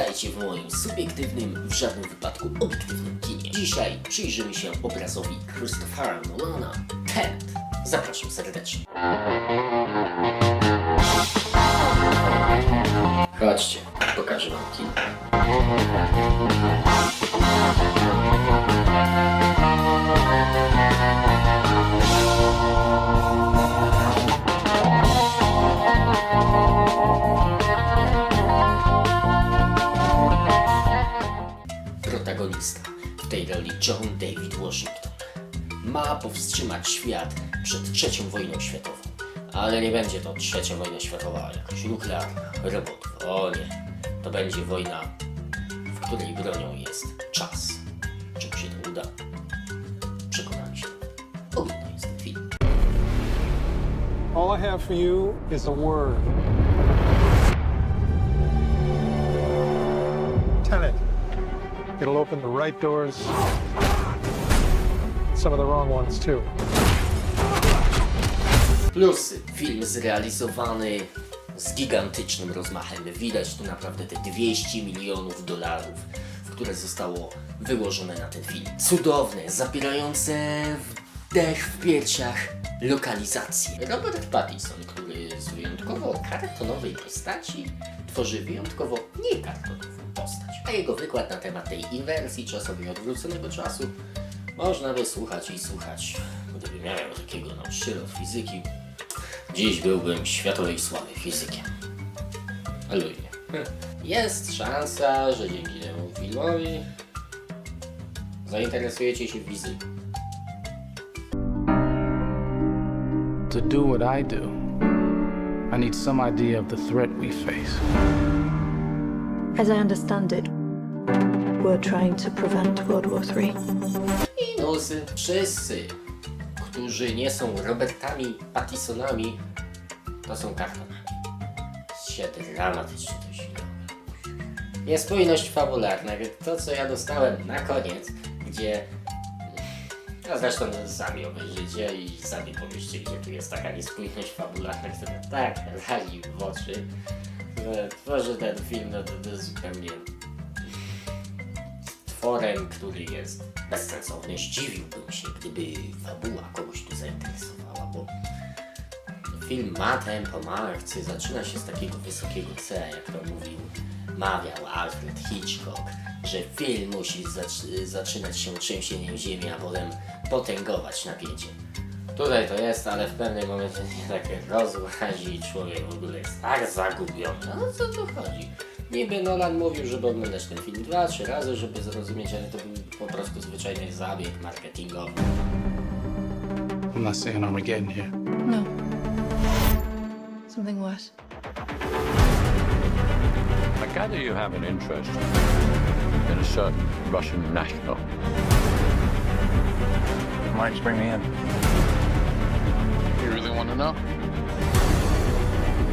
Witajcie w moim subiektywnym, w żadnym wypadku obiektywnym kinie. Dzisiaj przyjrzymy się obrazowi Christophera Nolana Tenet. Zapraszam serdecznie. Chodźcie, pokażę wam kino. Powstrzymać świat przed trzecią wojną światową. Ale nie będzie to trzecia wojna światowa, jakaś nuklearna, robotów. O nie, to będzie wojna, w której bronią jest czas. Czy mu się to uda? Przekonamy się. Oglądając ten film. All I have for you is a word. Tenet. It'll open the right doors, some of the wrong ones too. Plusy. Film zrealizowany z gigantycznym rozmachem. Widać tu naprawdę te 200 milionów dolarów, które zostało wyłożone na ten film. Cudowne, zapierające wdech w piersiach lokalizacje. Robert Pattinson, który z wyjątkowo kartonowej postaci tworzy wyjątkowo niekartonową postać. A jego wykład na temat tej inwersji czasowej odwróconego czasu można by słuchać i słuchać. Gdyby miał takiego nauczyciela od fizyki, dziś byłbym światowej sławy fizykiem. Ale nie. Jest szansa, że dzięki temu filmowi zainteresujecie się fizyką. To do what I do, I need some idea of the threat we face. As I understand it, we're trying to prevent World War III. Minusy. Wszyscy, którzy nie są Robertami Pattisonami, to są kartonami. Się dramatycznie to się Niespójność fabularna, to co ja dostałem na koniec, gdzie a zresztą sami obejrzycie i sami pomyślcie, gdzie tu jest taka niespójność fabularna, która tak razi w oczy, że tworzy ten film, no to, to zupełnie tworem, który jest bezsensowny. Zdziwiłbym się, gdyby fabuła kogoś tu zainteresowała, bo film ma tempo, ma akcję, zaczyna się z takiego wysokiego C, jak to mówił, mawiał Alfred Hitchcock, że film musi zac- zaczynać się trzęsieniem ziemi, a potem potęgować napięcie. Tutaj to jest, ale w pewnym momencie nie takie rozłazi i człowiek w ogóle jest tak zagubiony. No co tu chodzi? Niby Nolan mówił, żeby oglądać ten film dwa, trzy razy, żeby zrozumieć, ale to był po prostu zwyczajny zabieg marketingowy. I'm not saying Armageddon here. No. Something worse. I gather you have an interest in a certain Russian national. Might just bring me in. You really want to know?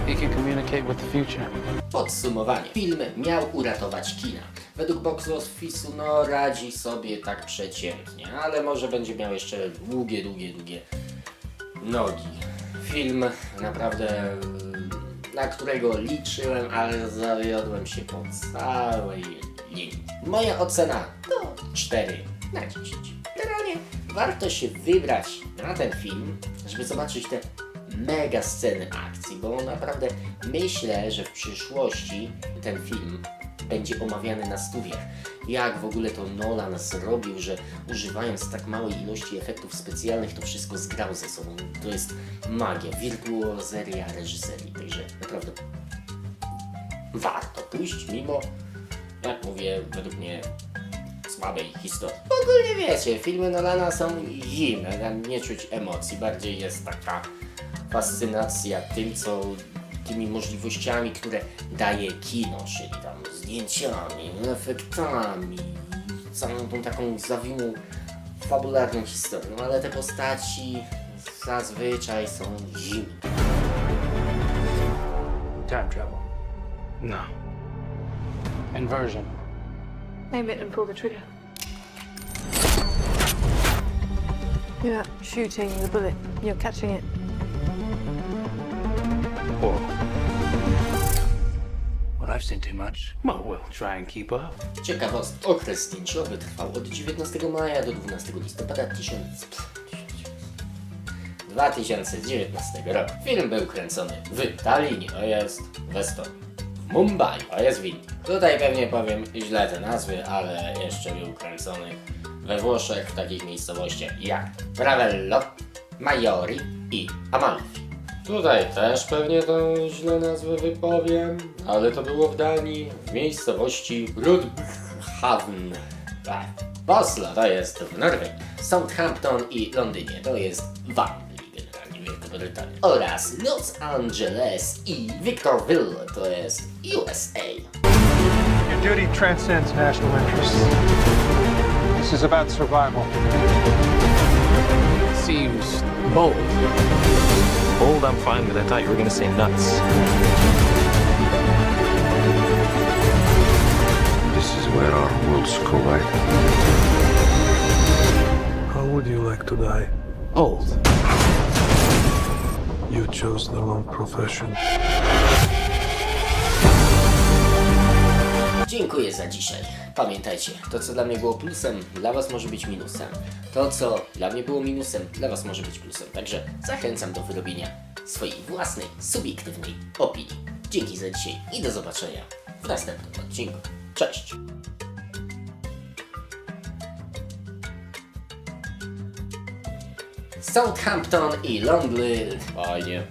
He can communicate with the future. Podsumowanie. Film miał uratować kina. Według box office'u no radzi sobie tak przeciętnie, ale może będzie miał jeszcze długie, długie, długie nogi. Film naprawdę mm, na którego liczyłem, ale zawiodłem się po całej linii. Moja ocena to 4 na 10. Generalnie warto się wybrać na ten film, żeby zobaczyć te mega sceny akcji, bo naprawdę myślę, że w przyszłości ten film będzie omawiany na studiach. Jak w ogóle to Nolan zrobił, że używając tak małej ilości efektów specjalnych to wszystko zgrał ze sobą. To jest magia, wirtuozeria reżyserii, także naprawdę warto pójść mimo, jak mówię, według mnie słabej historii. Ogólnie wiecie, filmy Nolana są zimne, nie czuć emocji, bardziej jest taka fascynacja tym, co tymi możliwościami, które daje kino, czyli tam zdjęciami, efektami, całą tą taką zawiłą fabularną historią, ale te postaci zazwyczaj są zimne. Time travel. No. Inversion. Aim it and pull the trigger. You're not shooting the bullet, you're catching it. Whoa. What I've seen too much. Well, we'll try and keep up. Ciekawostka. Okres zdjęciowy trwał od 19 maja do 12 listopada 1000... 2019 roku. Film był kręcony w Tallinie, to jest w Estonii. W Mumbai, to jest w Indii. Tutaj pewnie powiem źle te nazwy, ale jeszcze był kręcony we Włoszech w takich miejscowościach jak Ravello, Majori i Amalfi. Tutaj też pewnie to źle nazwę wypowiem, ale to było w Danii, w miejscowości Rudhavn. Tak. Oslo to jest w Norwegii. Southampton i Londynie to jest w Anglii, generalnie Wielka Brytania. Oraz Los Angeles i Victorville to jest USA. Your duty transcends national interests. This is about survival. Seems bold. Old, I'm fine with. I thought you were gonna say nuts. This is where our worlds collide. How would you like to die? Old. You chose the wrong profession. Dziękuję za dzisiaj. Pamiętajcie, to co dla mnie było plusem, dla Was może być minusem. To co dla mnie było minusem, dla Was może być plusem. Także zachęcam do wyrobienia swojej własnej, subiektywnej opinii. Dzięki za dzisiaj i do zobaczenia w następnym odcinku. Cześć! Southampton i Longley. Fajnie.